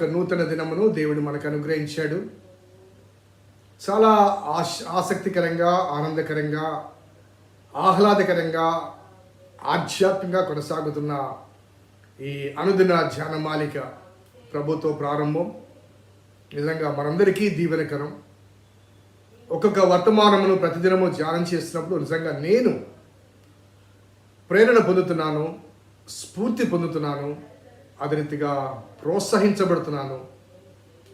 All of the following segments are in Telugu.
యొక్క నూతన దినమును దేవుడు మనకు అనుగ్రహించాడు. చాలా ఆశ ఆసక్తికరంగా ఆనందకరంగా ఆహ్లాదకరంగా ఆధ్యాత్మికంగా కొనసాగుతున్న ఈ అనుదిన ధ్యానమాలిక ప్రభుత్వ ప్రారంభం. నిజంగా మనందరికీ దీవెనకరం. ఒక్కొక్క వర్తమానమును ప్రతిదినము ధ్యానం చేస్తున్నప్పుడు నిజంగా నేను ప్రేరణ పొందుతున్నాను స్ఫూర్తి పొందుతున్నాను అదే రీతిగా ప్రోత్సహించబడుతున్నాను.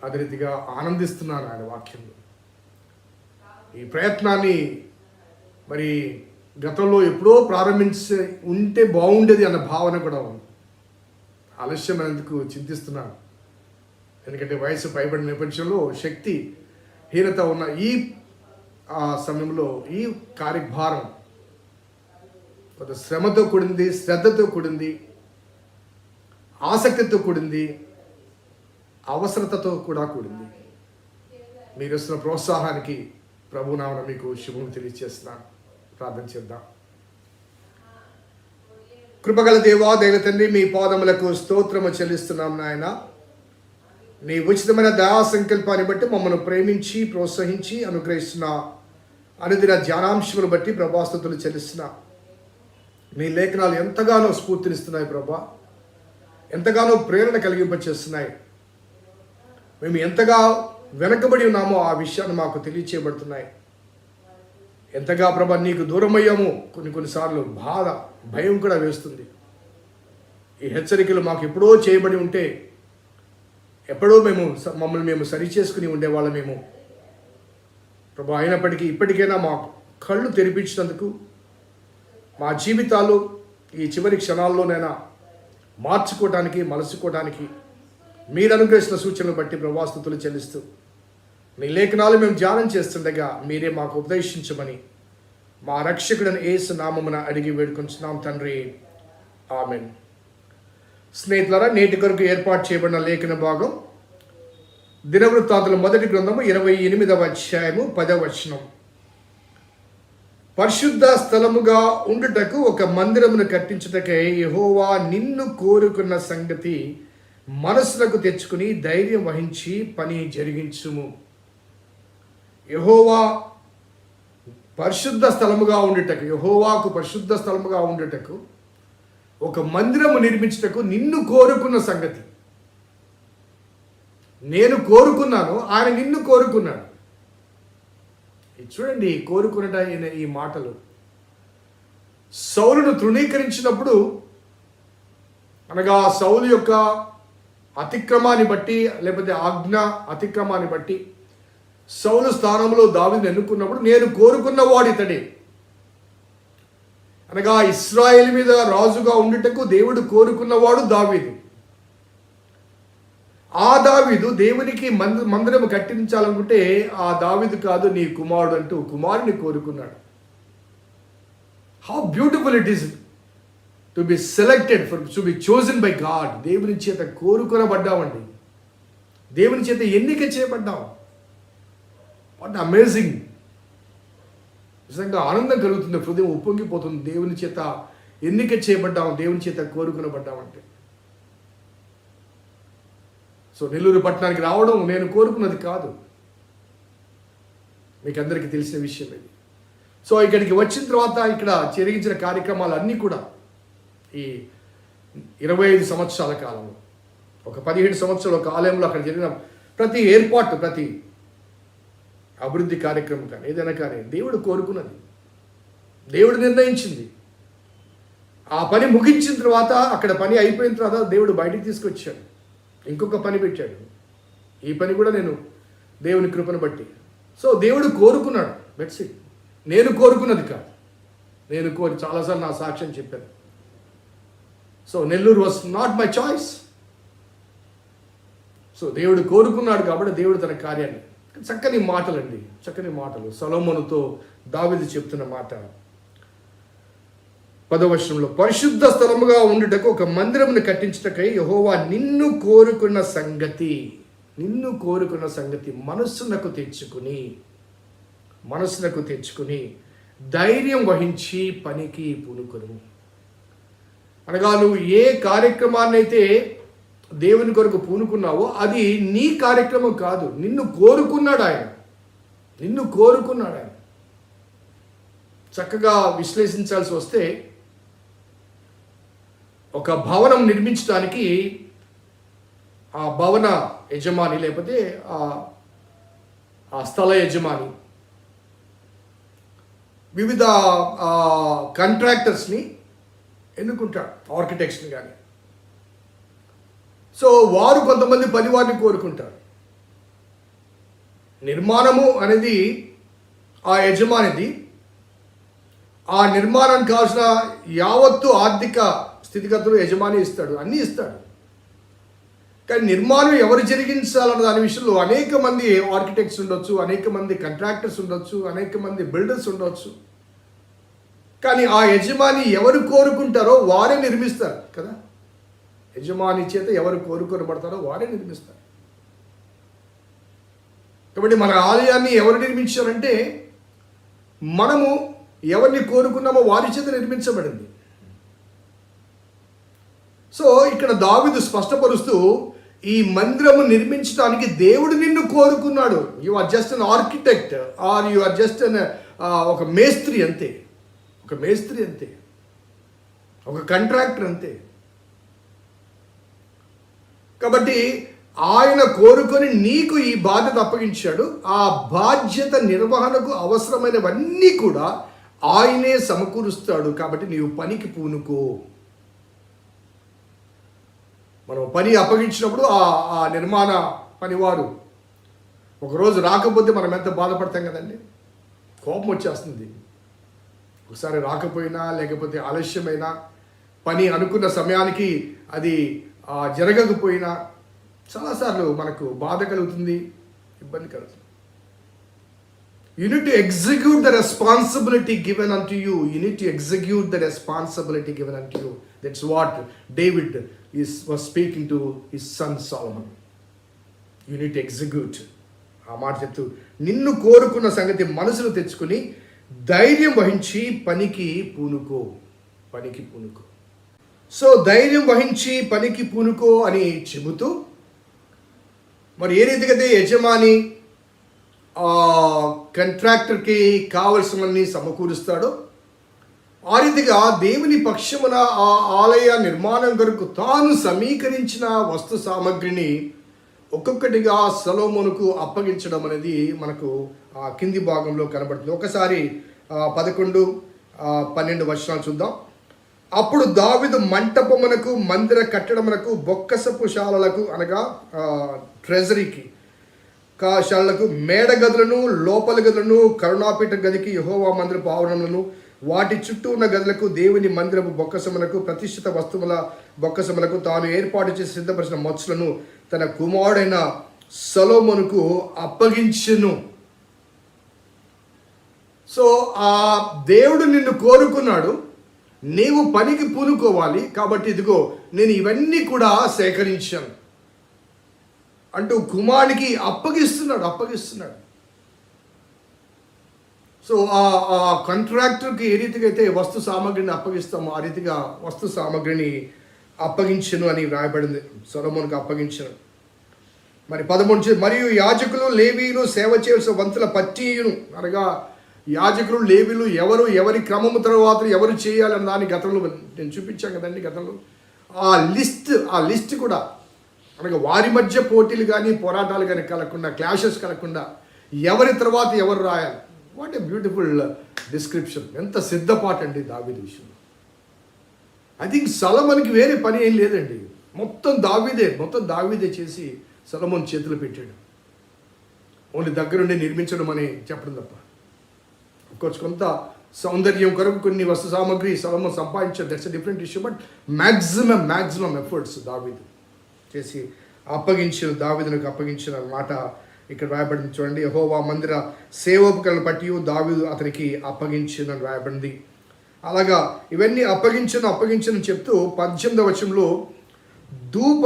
అదే రీతిగా ఆనందిస్తున్నాను ఆయన వాక్యంలో. ఈ ప్రయత్నాన్ని మరి గతంలో ఎప్పుడో ప్రారంభించి ఉంటే బాగుండేది అన్న భావన కూడా ఉంది. ఆలస్యమైనందుకు చింతిస్తున్నాను. ఎందుకంటే వయసు పైబడిన నేపథ్యంలో శక్తి హీనత ఉన్న ఈ ఆ సమయంలో ఈ కార్యభారం కొంత శ్రమతో కూడింది శ్రద్ధతో కూడింది ఆసక్తితో కూడింది అవసరతతో కూడా కూడింది. మీరు ఇస్తున్న ప్రోత్సాహానికి ప్రభునామన మీకు శుభం తెలియజేస్తున్నాను ప్రార్థన చేద్దాం. కృపగల దేవా దేవ తండ్రి మీ పాదములకు స్తోత్రము చెల్లిస్తున్నాం నాయన. నీ ఉచితమైన దయా సంకల్పాన్ని బట్టి మమ్మల్ని ప్రేమించి ప్రోత్సహించి అనుగ్రహిస్తున్న అనుదిన ధ్యానాంశములు బట్టి ప్రభాస్తుతులు చెల్లిస్తున్నా. మీ లేఖనాలు ఎంతగానో స్ఫూర్తినిస్తున్నాయి ప్రభా. ఎంతగానో ప్రేరణ కలిగింపచేస్తున్నాయి. మేము ఎంతగా వెనకబడి ఉన్నామో ఆ విషయాన్ని మాకు తెలియచేయబడుతున్నాయి. ఎంతగా ప్రభా నీకు దూరమయ్యామో కొన్ని కొన్నిసార్లు బాధ భయం కూడా వేస్తుంది. ఈ హెచ్చరికలు మాకు ఎప్పుడో చేయబడి ఉంటే ఎప్పుడో మేము మమ్మల్ని మేము సరి చేసుకుని ఉండేవాళ్ళం మేము ప్రభా అయినప్పటికీ ఇప్పటికైనా మా కళ్ళు తెరిపించినందుకు మా జీవితాలు ఈ చివరి క్షణాల్లోనైనా మార్చుకోవటానికి మలసుకోవటానికి మీరు అనుగ్రహించిన సూచనలు బట్టి ప్రభాస్తుతులు చెల్లిస్తూ మీ లేఖనాలు మేము ధ్యానం చేస్తుండగా మీరే మాకు ఉపదేశించమని మా రక్షకుడని ఏసు నామమున అడిగి వేడుకుంటున్నాం తండ్రి. ఆమెన్. స్నేహితులారా నేటి కొరకు ఏర్పాటు చేయబడిన లేఖన భాగం దినవృత్తాంతుల మొదటి గ్రంథము ఇరవై ఎనిమిదవ అధ్యాయము పదవ వచనం. పరిశుద్ధ స్థలముగా ఉండుటకు ఒక మందిరమును కట్టించుటకై యహోవా నిన్ను కోరుకున్న సంగతి మనసులకు తెచ్చుకుని ధైర్యం వహించి పని జరిగించుము. యహోవా పరిశుద్ధ స్థలముగా ఉండుటకు యహోవాకు పరిశుద్ధ స్థలముగా ఉండుటకు ఒక మందిరము నిర్మించుటకు నిన్ను కోరుకున్న సంగతి. నేను కోరుకున్నాను ఆయన నిన్ను కోరుకున్నాడు. చూడండి కోరుకునేట అయిన ఈ మాటలు. సౌలును తృణీకరించినప్పుడు అనగా సౌలు యొక్క అతిక్రమాన్ని బట్టి లేకపోతే ఆజ్ఞ అతిక్రమాన్ని బట్టి సౌలు స్థానంలో దావిని ఎన్నుకున్నప్పుడు నేను కోరుకున్న వాడు ఇతడే అనగా ఇస్రాయేల్ మీద రాజుగా ఉండుటకు దేవుడు కోరుకున్నవాడు దావీదు. ఆ దావిదు దేవునికి మంద మందిరం కట్టించాలనుకుంటే ఆ దావిదు కాదు నీ కుమారుడు అంటూ కుమారుని కోరుకున్నాడు. How beautiful it is to be selected for to be chosen by God దేవుని చేత కోరుకొనబడ్డామండి. దేవుని చేత ఎన్నిక చేయబడ్డాం. వాట్ అమేజింగ్ నిజంగా ఆనందం కలుగుతుంది హృదయం ఉప్పొంగిపోతుంది. దేవుని చేత ఎన్నిక చేయబడ్డాం దేవుని చేత కోరుకునబడ్డామంటే. సో నెల్లూరు పట్టణానికి రావడం నేను కోరుకున్నది కాదు. మీకు అందరికీ తెలిసిన విషయం ఇది. సో ఇక్కడికి వచ్చిన తర్వాత ఇక్కడ జరిగించిన కార్యక్రమాలు అన్నీ కూడా ఈ ఇరవై ఐదు సంవత్సరాల కాలంలో ఒక పదిహేడు సంవత్సరాలు ఒక ఆలయంలో అక్కడ జరిగిన ప్రతి ఏర్పాటు ప్రతి అభివృద్ధి కార్యక్రమం కానీ ఏదైనా కానీ దేవుడు కోరుకున్నది. దేవుడు నిర్ణయించింది. ఆ పని ముగించిన తర్వాత అక్కడ పని అయిపోయిన తర్వాత దేవుడు బయటికి తీసుకొచ్చాడు. ఇంకొక పని పెట్టాడు. ఈ పని కూడా నేను దేవుని కృపను బట్టి. సో దేవుడు కోరుకున్నాడు. బెట్స్ నేను కోరుకున్నది కాదు. నేను కోరి చాలాసార్లు నా సాక్ష్యం చెప్పాను. So Nellore was not my choice so దేవుడు కోరుకున్నాడు కాబట్టి దేవుడు తన కార్యాన్ని. చక్కని మాటలండి. చక్కని మాటలు. సలోమనుతో దావిది చెప్తున్న మాట. పదవచనంలో పరిశుద్ధ స్థలముగా ఉండుటకు ఒక మందిరమును కట్టించుటకై యహోవా నిన్ను కోరుకున్న సంగతి నిన్ను కోరుకున్న సంగతి మనస్సునకు తెచ్చుకుని మనస్సునకు తెచ్చుకుని ధైర్యం వహించి పనికి పూనుకొను. అనగా నువ్వు ఏ కార్యక్రమాన్ని అయితే దేవుని కొరకు పూనుకున్నావో అది నీ కార్యక్రమం కాదు. నిన్ను కోరుకున్నాడు ఆయన. నిన్ను కోరుకున్నాడు ఆయన. చక్కగా విశ్లేషించాల్సి వస్తే ఒక భవనం నిర్మించడానికి ఆ భవన యజమాని లేకపోతే ఆ స్థల యజమాని వివిధ కాంట్రాక్టర్స్ని ఎన్నుకుంటాడు ఆర్కిటెక్ట్స్ని కానీ సో వారు కొంతమంది పనివారిని కోరుకుంటారు. నిర్మాణము అనేది ఆ యజమానిది. ఆ నిర్మాణానికి కావాల్సిన యావత్తు ఆర్థిక స్థితిగతులు యజమాని ఇస్తాడు అన్నీ ఇస్తాడు. కానీ నిర్మాణం ఎవరు జరిగించాలన్న దాని విషయంలో అనేక మంది ఆర్కిటెక్ట్స్ ఉండొచ్చు అనేక మంది కంట్రాక్టర్స్ ఉండొచ్చు అనేక మంది బిల్డర్స్ ఉండొచ్చు. కానీ ఆ యజమాని ఎవరు కోరుకుంటారో వారే నిర్మిస్తారు కదా. యజమాని చేత ఎవరు కోరుకోబడతారో వారే నిర్మిస్తారు. కాబట్టి మన ఆలయాన్ని ఎవరు నిర్మించారంటే మనము ఎవరిని కోరుకున్నామో వారి చేత నిర్మించబడింది. సో ఇక్కడ దావిదు స్పష్టపరుస్తూ ఈ మందిరము నిర్మించడానికి దేవుడు నిన్ను కోరుకున్నాడు. You are just an architect or you are just an ఒక మేస్త్రి అంతే. ఒక మేస్త్రి అంతే. ఒక కంట్రాక్టర్ అంతే. కాబట్టి ఆయన కోరుకొని నీకు ఈ బాధ్యత అప్పగించాడు. ఆ బాధ్యత నిర్వహణకు అవసరమైనవన్నీ కూడా ఆయనే సమకూరుస్తాడు. కాబట్టి నీవు పనికి పూనుకో. మనం పని అప్పగించినప్పుడు ఆ ఆ నిర్మాణ పనివారు ఒకరోజు రాకపోతే మనం ఎంత బాధపడతాం కదండి కోపం వచ్చేస్తుంది ఒకసారి రాకపోయినా లేకపోతే ఆలస్యమైనా పని అనుకున్న సమయానికి అది జరగకపోయినా చాలాసార్లు మనకు బాధ కలుగుతుంది ఇబ్బంది కలుగుతుంది unit need to execute the responsibility given unto you. You need to execute the responsibility given unto you. That's speaking to his son Solomon. You need to execute. ఆ మాట చెప్తూ నిన్ను కోరుకున్న సంగతి మనసులో తెచ్చుకుని ధైర్యం వహించి పనికి పూనుకో పనికి పూనుకో సో ధైర్యం వహించి పనికి పూనుకో అని చెబుతూ మరి ఏ రీతికైతే యజమాని కంట్రాక్టర్కి కావలసినవన్నీ సమకూరుస్తాడో ఆ రీతిగా దేవుని పక్షమున ఆ ఆలయ నిర్మాణం కొరకు తాను సమీకరించిన వస్తు సామగ్రిని ఒక్కొక్కటిగా సలోమునకు అప్పగించడం అనేది మనకు ఆ కింది భాగంలో కనబడుతుంది. ఒకసారి పదకొండు పన్నెండు వచనాలు చూద్దాం. అప్పుడు దావిదు మంటపమునకు మందిర కట్టడమునకు బొక్కసపు శాలలకు అనగా ట్రెజరీకి కాశాలకు మేడ గదులను లోపల గదులను కరుణాపీఠ గదికి యహోవా మందిర ఆవరణలను వాటి చుట్టూ ఉన్న గదులకు దేవుని మందిరపు బొక్కసములకు ప్రతిష్ఠిత వస్తువుల బొక్కసములకు తాను ఏర్పాటు చేసి సిద్ధపరిచిన మచ్చులను తన కుమారుడైన సలోమనుకు అప్పగించెను. సో ఆ దేవుడు నిన్ను కోరుకున్నాడు. నీవు పనికి పూనుకోవాలి. కాబట్టి ఇదిగో నేను ఇవన్నీ కూడా సేకరించాను. అంటూ కుమారుడికి అప్పగిస్తున్నాడు అప్పగిస్తున్నాడు. సో ఆ ఆ కాంట్రాక్టర్కి ఏ రీతిగా అయితే వస్తు సామాగ్రిని అప్పగిస్తామో ఆ రీతిగా వస్తు సామాగ్రిని అప్పగించను అని వ్రాయబడింది. సొలమోన్కి అప్పగించను. మరి పదమూడు మరియు యాజకులు లేవీలు సేవ చేయవలసిన వంతుల పట్టీయును. అనగా యాజకులు లేవీలు ఎవరు ఎవరి క్రమము తర్వాత ఎవరు చేయాలన్న దాని గతంలో నేను చూపించాను కదండి గతంలో. ఆ లిస్ట్ ఆ లిస్ట్ కూడా అనగా వారి మధ్య పోటీలు కానీ పోరాటాలు కానీ కలగకుండా క్లాషెస్ కలగకుండా ఎవరి తర్వాత ఎవరు రాయాలి? వాట్ ఏ బ్యూటిఫుల్ డిస్క్రిప్షన్ ఎంత సిద్ధపాటు అండి దావీది విషయంలో. ఐ థింక్ సలమన్కి వేరే పని ఏం లేదండి. మొత్తం దావీదే మొత్తం దావీదే చేసి సలమన్ చేతులు పెట్టాడు. ఓన్లీ దగ్గరుండి నిర్మించడం అని చెప్పడం తప్ప. కోర్స్ కొంత సౌందర్యం కొరకు కొన్ని వస్తు సామాగ్రి సలమన్ సంపాదించాడు that's different issue but maximum maximum efforts దావీదు చేసి అప్పగించిన దావీదులకు అప్పగించిన మాట ఇక్కడ రాయబడింది చూడండి. యహోవా మందిర సేవోపకరణ పట్టి దావీదు అతనికి అప్పగించిన రాయబడింది. అలాగా ఇవన్నీ అప్పగించను అప్పగించను చెప్తూ పద్దెనిమిదవ వచనంలో ధూప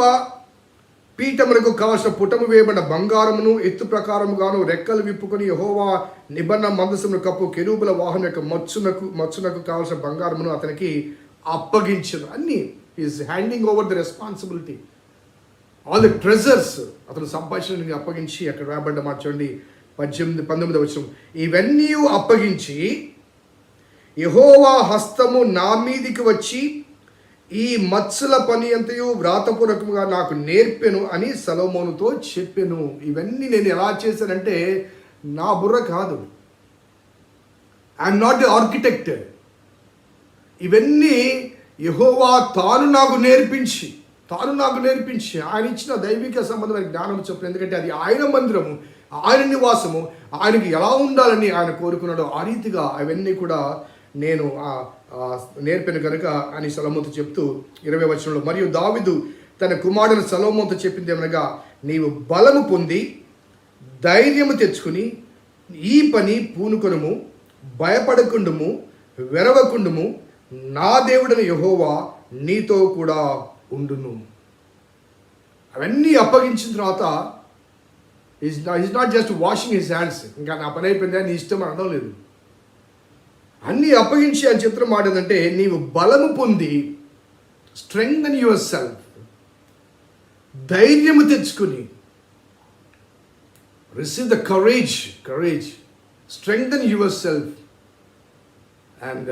పీఠములకు కావలసిన పుటము వేయబడిన బంగారమును ఎత్తు ప్రకారముగాను రెక్కలు విప్పుకొని యహోవా నిబంధన మందసమును కప్పు కెరూబుల వాహనం యొక్క మచ్చునకు మచ్చునకు కావలసిన బంగారమును అతనికి అప్పగించను. అన్ని is handing over the responsibility all the treasures అతను సంభాషణకి అప్పగించి అక్కడ రాబడ్డ మాట చూడండి పద్దెనిమిది పంతొమ్మిది వచ్చిన ఇవన్నీ అప్పగించి యహోవా హస్తము నా మీదికి వచ్చి ఈ మత్స్సుల పని అంతయు వ్రాతపూర్వకంగా నాకు నేర్పెను అని సలోమోనుతో చెప్పాను. ఇవన్నీ నేను ఎలా చేశానంటే నా బుర్ర కాదు. ఐఎమ్ నాట్ ది ఆర్కిటెక్ట్ ఇవన్నీ యహోవా తాను నాకు నేర్పించి తాను నాకు నేర్పించి ఆయన ఇచ్చిన దైవిక సంబంధమైన జ్ఞానం చెప్పిన ఎందుకంటే అది ఆయన మందిరము ఆయన నివాసము ఆయనకి ఎలా ఉండాలని ఆయన కోరుకున్నాడో ఆ రీతిగా అవన్నీ కూడా నేను నేర్పిన కనుక అని సలోమోతో చెప్తూ ఇరవై వచనంలో మరియు దావిదు తన కుమారుడు సలోమోతో చెప్పింది ఏమనగా నీవు బలము పొంది ధైర్యము తెచ్చుకుని ఈ పని పూనుకొనుము భయపడకుండుము వెరవకుండుము నా దేవుడని యహోవా నీతో కూడా ఉండును. అవన్నీ అప్పగించిన తర్వాత is is not just washing his hands ఇంకా నా పని అయిపోయింది? నీ ఇష్టం అనడం లేదు. అన్నీ అప్పగించి అని చిత్రం మాటేదంటే నీవు బలము పొంది స్ట్రెంగ్ అన్ యువర్ సెల్ఫ్ ధైర్యము తెచ్చుకుని receive the courage courage strengthen yourself and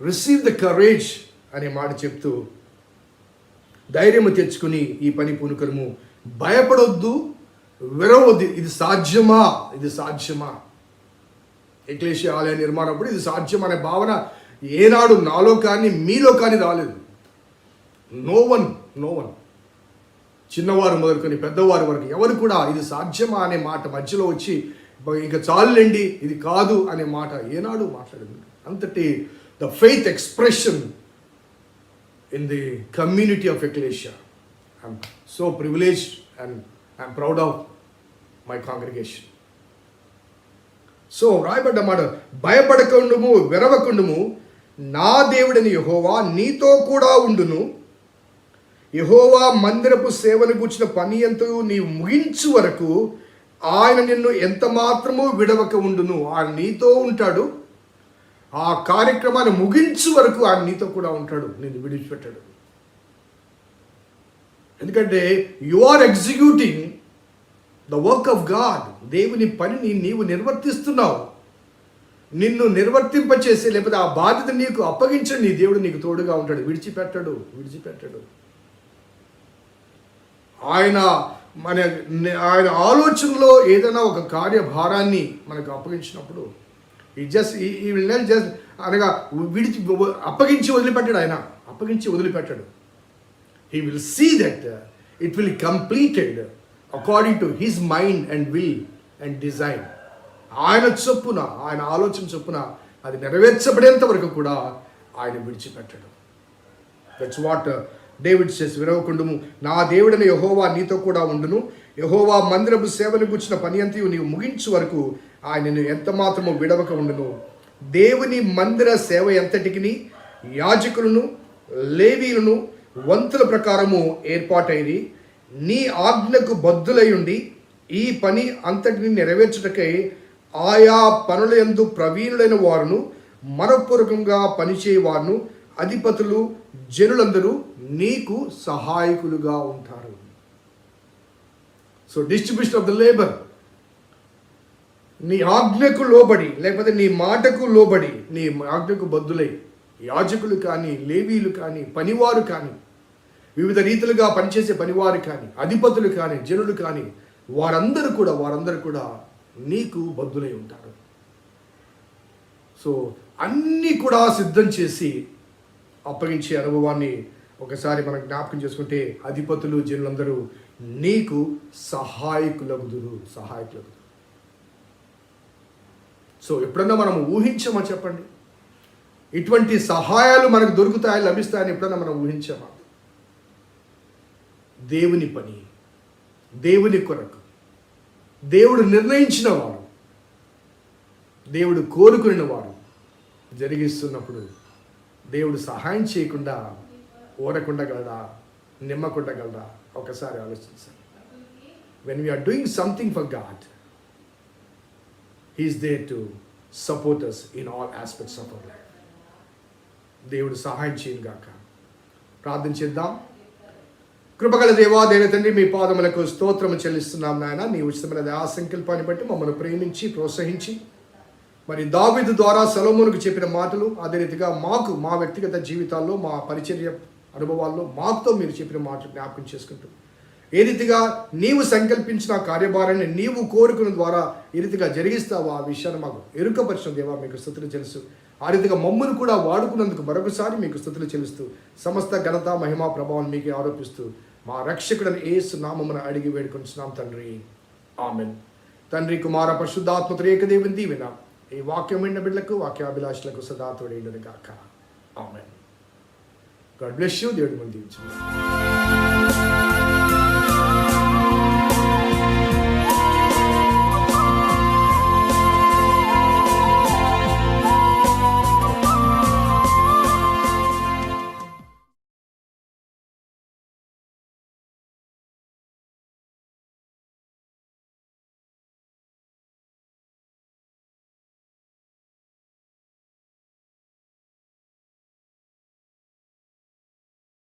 receive the courage అనే మాట చెప్తూ ధైర్యము తెచ్చుకుని ఈ పని పునుకరము. భయపడొద్దు విరవద్దు. ఇది సాధ్యమా? ఇది సాధ్యమా? ఎక్లేషియ ఆలయ నిర్మాణం అప్పుడు ఇది సాధ్యం అనే భావన ఏనాడు నాలో కానీ మీలో కానీ రాలేదు. No one no one. చిన్నవారు మొదలుకొని పెద్దవారు వరకు ఎవరు కూడా ఇది సాధ్యమా అనే మాట మధ్యలో వచ్చి ఇంకా చాలండి ఇది కాదు అనే మాట ఏనాడు మాట్లాడింది అంతటి the faith expression in the community of ecclesia I'm so privilege and I'm proud of my congregation so రాయబడ్డ మాట భయపడకుండుము వెరవకుండుము నా దేవుడని యహోవా నీతో కూడా ఉండును. యహోవా మందిరపు సేవను కూర్చిన పని ఎంతో నీవు ముగించు వరకు ఆయన నిన్ను ఎంత మాత్రము విడవక ఉండును. ఆయన నీతో ఉంటాడు. ఆ కార్యక్రమాన్ని ముగించు వరకు ఆయన నీతో కూడా ఉంటాడు నేను విడిచిపెట్టాడు. ఎందుకంటే you are executing the work of God దేవుని పనిని నీవు నిర్వర్తిస్తున్నావు. నిన్ను నిర్వర్తింపచేసే లేకపోతే ఆ బాధ్యత నీకు అప్పగించండి నీ దేవుడు నీకు తోడుగా ఉంటాడు. విడిచిపెట్టడు విడిచిపెట్టడు. ఆయన మన ఆయన ఆలోచనలో ఏదైనా ఒక కార్యభారాన్ని మనకు అప్పగించినప్పుడు ఈ జస్ట్ ఈ విల్ నాట్ జస్ట్ అనగా విడిచి అప్పగించి వదిలిపెట్టాడు ఆయన. అప్పగించి వదిలిపెట్టాడు. He will see that it will completed according to his mind and will and design ఆయన చొప్పున ఆయన ఆలోచన చొప్పున అది నెరవేర్చబడేంత వరకు కూడా ఆయన విడిచిపెట్టడు. దట్స్ వాట్ డేవిడ్ సెస్ విరవకుండుము. నా దేవుడైన యహోవా నీతో కూడా ఉండును. యహోవా మందిరపు సేవను గుచ్చిన పని అంతయు నీవు ముగించు వరకు ఆయనను ఎంత మాత్రము విడవక ఉండను. దేవుని మందిర సేవ ఎంతటికి యాజకులను లేవీలను వంతుల ప్రకారము ఏర్పాటైంది నీ ఆజ్ఞకు బద్దులై ఉండి ఈ పని అంతటిని నెరవేర్చుటకై ఆయా పనుల ఎందు ప్రవీణులైన వారును మనపూర్వకంగా పనిచేయవారును అధిపతులు జనులందరూ నీకు సహాయకులుగా ఉంటారు. So distribution of the labour నీ ఆజ్ఞకు లోబడి లేకపోతే నీ మాటకు లోబడి నీ ఆజ్ఞకు బద్దులై యాజకులు కానీ లేవీలు కానీ పనివారు కానీ వివిధ రీతులుగా పనిచేసే పనివారు కానీ అధిపతులు కానీ జనులు కానీ వారందరూ కూడా వారందరూ కూడా నీకు బద్దులై ఉంటారు. సో అన్నీ కూడా సిద్ధం చేసి అప్పగించే అనుభవాన్ని ఒకసారి మనం జ్ఞాపకం చేసుకుంటే అధిపతులు జనులందరూ నీకు సహాయకులగుదురు సహాయకులగుదురు. సో ఎప్పుడన్నా మనం ఊహించామా చెప్పండి? ఇటువంటి సహాయాలు మనకు దొరుకుతాయి లభిస్తాయని ఎప్పుడన్నా మనం ఊహించామా? దేవుని పని దేవుని కొరకు. దేవుడు నిర్ణయించిన వాడు. దేవుడు కోరుకుని వాడు. జరిగిస్తున్నప్పుడు దేవుడు సహాయం చేయకుండా ఓడకుండగలడా నిమ్మకుండగలడా? ఒకసారి ఆలోచించాలి when we're doing something for God he's there to support us in all aspects of our life దేవుడు సహాయం చేయను గాక. ప్రార్థన చేద్దాం. కృపగల దేవా దేవ తండ్రి మీ పాదములకు స్తోత్రము చెల్లిస్తున్నాం నాయన. నీ ఉచితమైన దయా సంకల్పాన్ని బట్టి మమ్మల్ని ప్రేమించి ప్రోత్సహించి మరి దావిదు ద్వారా సలోమునికి చెప్పిన మాటలు అదే రీతిగా మాకు మా వ్యక్తిగత జీవితాల్లో మా పరిచర్య అనుభవాల్లో మాతో మీరు చెప్పిన మాటలు జ్ఞాపకం చేసుకుంటూ ఏ రీతిగా నీవు సంకల్పించిన కార్యభారాన్ని నీవు కోరుకున్న ద్వారా ఏ రీతిగా జరిగిస్తావో ఆ విషయాన్ని మాకు ఎరుకపరిచిన దేవా మీకు స్థుతులు తెలుసు ఆ రీతిగా మమ్మల్ని కూడా వాడుకున్నందుకు మరొకసారి మీకు స్థుతులు చెల్లిస్తూ సమస్త ఘనత మహిమా ప్రభావం మీకు ఆరోపిస్తూ మా రక్షకుడని ఏసు నామమున అడిగి వేడుకొంచున్నాం తండ్రి. ఆమెన్. తండ్రి కుమార పరిశుద్ధాత్మ త్రేకదేవిని దీవెన. ఈ వాక్యం విన్న బిడ్డలకు వాక్యాభిలాషులకు సదా తోడేయుడు ఆమెన్. God bless you. దేవుడు ముందు